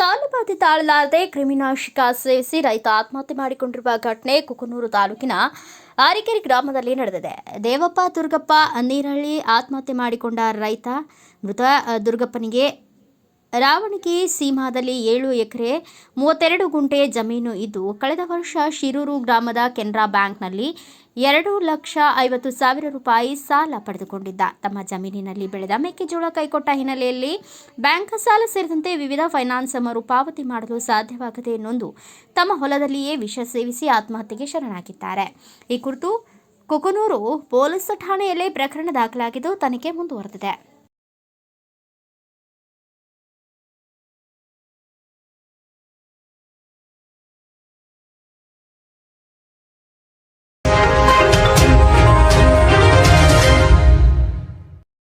ಸಾಲಬಾಧೆ ತಾಳಲಾರದೆ ಕ್ರಿಮಿನಾಶಕ ಸೇವಿಸಿ ರೈತ ಆತ್ಮಹತ್ಯೆ ಮಾಡಿಕೊಂಡಿರುವ ಘಟನೆ ಕುಕನೂರು ತಾಲೂಕಿನ ಆರಿಕೆರೆ ಗ್ರಾಮದಲ್ಲಿ ನಡೆದಿದೆ. ದೇವಪ್ಪ ದುರ್ಗಪ್ಪ ನೀರಹಳ್ಳಿ ಆತ್ಮಹತ್ಯೆ ಮಾಡಿಕೊಂಡ ರೈತ ಮೃತ ದುರ್ಗಪ್ಪನಿಗೆ ರಾವಣಗಿ ಸೀಮಾದಲ್ಲಿ ಏಳು ಎಕರೆ, ಮೂವತ್ತೆರಡು ಗುಂಟೆ ಜಮೀನು ಇದ್ದು, ಕಳೆದ ವರ್ಷ ಶಿರೂರು ಗ್ರಾಮದ ಕೆನರಾ ಬ್ಯಾಂಕ್ನಲ್ಲಿ ಎರಡು ಲಕ್ಷ ಐವತ್ತು ಸಾವಿರ ರೂಪಾಯಿ ಸಾಲ ಪಡೆದುಕೊಂಡಿದ್ದ. ತಮ್ಮ ಜಮೀನಿನಲ್ಲಿ ಬೆಳೆದ ಮೆಕ್ಕೆಜೋಳ ಕೈಕೊಟ್ಟ ಹಿನ್ನೆಲೆಯಲ್ಲಿ ಬ್ಯಾಂಕ್ ಸಾಲ ಸೇರಿದಂತೆ ವಿವಿಧ ಫೈನಾನ್ಸ್ ಮರುಪಾವತಿ ಮಾಡಲು ಸಾಧ್ಯವಾಗದೆ ಎನ್ನೊಂದು ತಮ್ಮ ಹೊಲದಲ್ಲಿಯೇ ವಿಷ ಸೇವಿಸಿ ಆತ್ಮಹತ್ಯೆಗೆ ಶರಣಾಗಿದ್ದಾರೆ. ಈ ಕುರಿತು ಕುಕನೂರು ಪೊಲೀಸ್ ಠಾಣೆಯಲ್ಲಿ ಪ್ರಕರಣ ದಾಖಲಾಗಿದ್ದು, ತನಿಖೆ ಮುಂದುವರೆದಿದೆ.